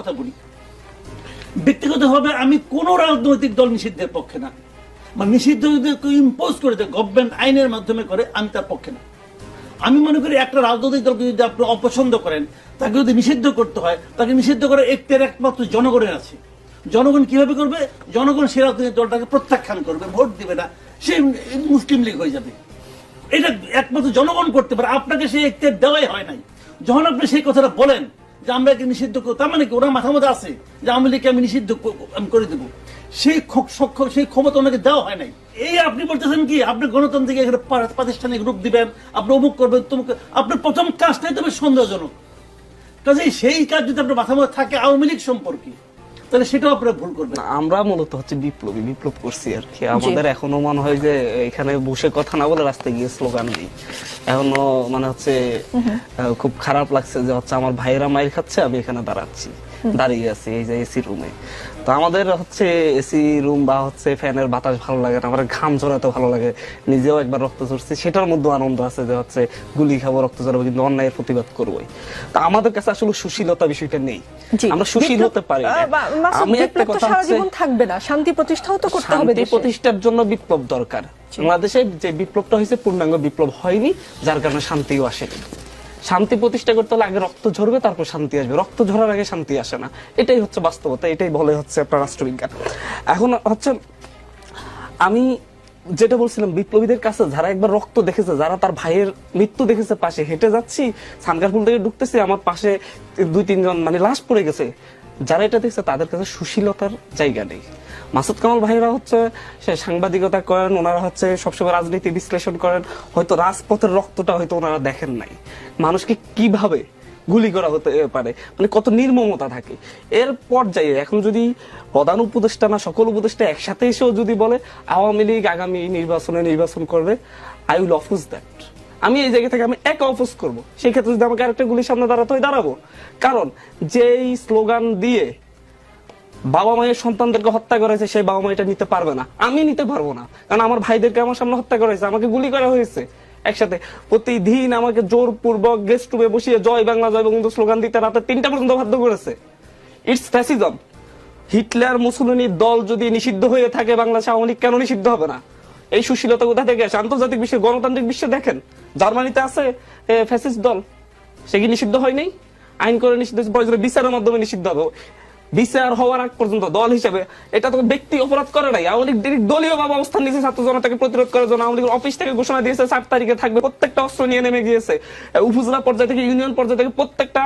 কথা বলি। ব্যক্তিগতভাবে আমি কোন রাজনৈতিক দল নিষিদ্ধের পক্ষে না। মানে নিষিদ্ধ যদি ইম্পোজ করে দেয় গভর্নমেন্ট আইনের মাধ্যমে করে, আমি তার পক্ষে না। আমি মনে করি একটা রাজনৈতিক দলকে যদি আপনি অপছন্দ করেন, তাকে যদি নিষিদ্ধ করতে হয়, তাকে নিষিদ্ধ করার একটের একমাত্র জনগণের আছে। জনগণ কীভাবে করবে? জনগণ সে রাজনৈতিক দলটাকে প্রত্যাখ্যান করবে, ভোট দিবে না, সে মুসলিম লীগ হয়ে যাবে। এটা একমাত্র জনগণ করতে পারে। আপনাকে সেই এখতিয়ার দেওয়াই হয় নাই। যখন আপনি সেই কথাটা বলেন যে আমরা কি নিষিদ্ধ করব তার মানে কি? ওরা মাথা মধ্যে আছে যে আমি লীগকে আমি নিষিদ্ধ আমি করে দেবো। সেই সেই ক্ষমতা ওনাকে দেওয়া হয় নাই। এই আপনি বলতেছেন কি? আপনি গণতান্ত্রিক প্রাতিষ্ঠানিক রূপ দিবেন, আপনি অমুক করবেন, তমুক আপনার প্রথম কাজটাই তবে সন্দেহজনক। কাজে সেই কাজ যদি আপনার মাথা মধ্যে থাকে, আওয়ামী লীগ সম্পর্কে তাহলে সেটাও আপনারা ভুল করবেন। আমরা মূলত হচ্ছে বিপ্লবী বিপ্লব করছি আর কি। আমাদের এখনও মনে হয় যে এখানে বসে কথা না বলে রাস্তায় গিয়ে স্লোগান দিই এখনও মানে হচ্ছে আহ, খুব খারাপ লাগছে যে হচ্ছে আমার ভাইয়েরা মাইর খাচ্ছে আমি এখানে দাঁড়াচ্ছি। দাঁড়িয়ে আছি এই যে এসি রুমে তো আমাদের হচ্ছে এসি রুম বা হচ্ছে ফ্যানের বাতাস ভালো লাগে না আমার ঘাম ঝরাতে ভালো লাগে। নিজেও একবার রক্ত ঝরছি সেটার মধ্যে আনন্দ আছে যে হচ্ছে গুলি খাব রক্ত ঝরাবো কিন্তু অন্যায়ের প্রতিবাদ করবোই। তা আমাদের কাছে আসলে সুশীলতা বিষয়টা নেই। আমরা সুশীল হতে পারি আমি একটা কথা থাকবে না শান্তি প্রতিষ্ঠাও তো করতে হবে শান্তি প্রতিষ্ঠার জন্য বিপ্লব দরকার। বাংলাদেশে যে বিপ্লবটা হয়েছে পূর্ণাঙ্গ বিপ্লব হয়নি যার কারণে শান্তিও আসেনি। শান্তি প্রতিষ্ঠা করতে হলে আগে রক্ত ঝরবে, তারপর শান্তি আসবে। রক্ত ঝরার আগে শান্তি আসে না। এটাই হচ্ছে বাস্তবতা, এটাই বলে হচ্ছে আপনার রাষ্ট্রবিজ্ঞান। এখন হচ্ছে, আমি যেটা বলছিলাম, বিপ্লবীদের কাছে যারা একবার রক্ত দেখেছে, যারা তার ভাইয়ের মৃত্যু দেখেছে পাশে, হেঁটে যাচ্ছি সানকারপুল থেকে ঢুকতেছি, আমার পাশে দুই, তিনজন মানে লাশ পড়ে গেছে, যারা এটা দেখছে, তাদের কাছে সুশীলতার জায়গা নেই। মাসুদ কামাল ভাইরা হচ্ছে, সে সাংবাদিকতা করেন, ওনারা হচ্ছে সবসময় রাজনীতি বিশ্লেষণ করেন, হয়তো রাজপথের রক্তটা হয়তো ওনারা দেখেন নাই। মানুষকে কীভাবে গুলি করা হতে পারে? মানে কত নির্মমতা থাকে। এর পর্যায়ে এখন যদি প্রধান উপদেষ্টা না, সকল উপদেষ্টা একসাথে এসেও যদি বলে, আওয়ামী লীগ আগামী নির্বাচনে নির্বাচন করবে আই উইল অফোজ দ্যাট আমি এই জায়গা থেকে আমি একা অফোজ করব। সেই ক্ষেত্রে যদি আমাকে আরেকটা গুলির সামনে দাঁড়াতে হয়, দাঁড়াবো। কারণ যেই স্লোগান দিয়ে বাবা মায়ের সন্তানদেরকে হত্যা করেছে সেই বাবা মা এটা নিতে পারবে না। আমি নিতে পারব না। কারণ আমার ভাইদেরকে আমার সামনে হত্যা করেছে আমাকে গুলি করা হয়েছে একসাথে। প্রতিদিন আমাকে জোরপূর্বক গেস্ট রুমে বসিয়ে জয় বাংলা জয় বঙ্গবন্ধু স্লোগান দিতে রাতে তিনটা পর্যন্ত বাধ্য করেছে। ইটস ফ্যাসিজম হিটলার মুসলিনীর দল যদি নিষিদ্ধ হয়ে থাকে আওয়ামী লীগ কেন নিষিদ্ধ হবে না? এই সুশীলতা কোথা থেকে আসে? আন্তর্জাতিক বিশ্বে গণতান্ত্রিক বিশ্বে দেখেন জার্মানিতে আছে ফ্যাসিস্ট দল। সে কি নিষিদ্ধ হয়নি আইন করে নিষিদ্ধ হয়েছে, বিচারের মাধ্যমে নিষিদ্ধ হবে। বিচার হওয়ার আগ পর্যন্ত দল হিসেবে এটা তো ব্যক্তি অপরাধ করে নাই। আওয়ামী লীগ ডিরেক্ট দলীয় ভাবে অবস্থান নিয়েছে, ছাত্র জনতাকে প্রতিরোধ করার জন্য আওয়ামী লীগের অফিস থেকে ঘোষণা দিয়েছে, সাত তারিখে থাকবে, প্রত্যেকটা অস্ত্র নিয়ে নেমে গিয়েছে। উপজেলা পর্যায় থেকে, ইউনিয়ন পর্যায় থেকে প্রত্যেকটা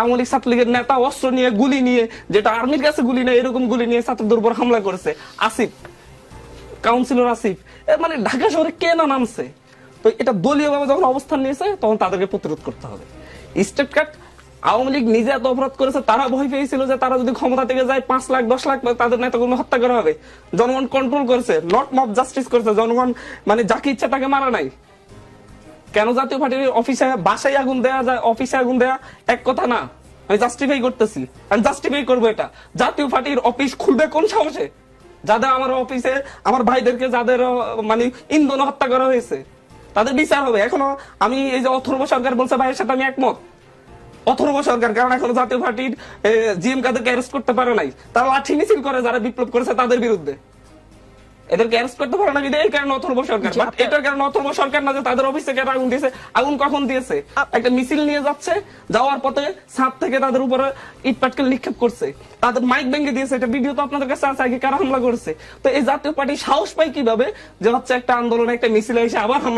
আওয়ামী লীগ ছাত্রলীগের নেতা অস্ত্র নিয়ে, গুলি নিয়ে, যেটা আর্মির কাছে গুলি নেই এরকম গুলি নিয়ে ছাত্রদের উপর হামলা করেছে। আসিফ কাউন্সিলর আসিফ মানে ঢাকা শহরে কে না নামছে? তো এটা দলীয়ভাবে যখন অবস্থান নিয়েছে, তখন তাদেরকে প্রতিরোধ করতে হবে। স্টেট কাট আওয়ামী লীগ নিজে এত অপরাধ করেছে, তারা ভয় পেয়েছিল যে তারা যদি ক্ষমতা থেকে যায় পাঁচ লাখ, দশ লাখ, তাদের নেতাগুলো হত্যা করা হবে। জনগণ কন্ট্রোল করেছে নট মব জাস্টিস করেছে, জনগণ মানে যাকে ইচ্ছা তাকে মারা নাই। কেন জাতীয় পার্টির অফিসে বাসায় আগুন দেয়া যায় অফিসে আগুন দেয়া এক কথা না। আমি জাস্টিফাই করতেছি, আমি জাস্টিফাই করব এটা। জাতীয় পার্টির অফিস খুলবে কোন সাহসে? যাদের আমার অফিসে আমার ভাইদেরকে যাদের মানে ইন্ধন হত্যা করা হয়েছে, তাদের বিচার হবে। এখনও আমি এই যে অথর্ব সরকার বলছে, ভাইয়ের সাথে আমি একমত। অথর্ব সরকার কারণ এখনও জাতীয় পার্টির জিএম কাদেরকে অ্যারেস্ট করতে পারে নাই। তারা লাঠি মিছিল করে যারা বিপ্লব করেছে তাদের বিরুদ্ধে। এদেরকে অ্যারেস্ট করতে পারে না এই কারণে অথর্ব সরকার। বাট এটার কারণে অথর্ব সরকার না যে তাদের অফিস থেকে আগুন দিয়েছে। আগুন কখন দিয়েছে? একটা মিছিল নিয়ে যাচ্ছে যাওয়ার পথে ছাদ থেকে তাদের উপরে ইট পাটকেল নিক্ষেপ করছে। তাদের মাইক ভেঙে দিয়েছে। এটা ভিডিও তো আপনাদের কাছে আছে আগে কারা হামলা করেছে? তো এই জাতীয় পার্টি সাহস পায় কীভাবে? যে হচ্ছে একটা আন্দোলনে একটা মিছিল এসে আবার হামলা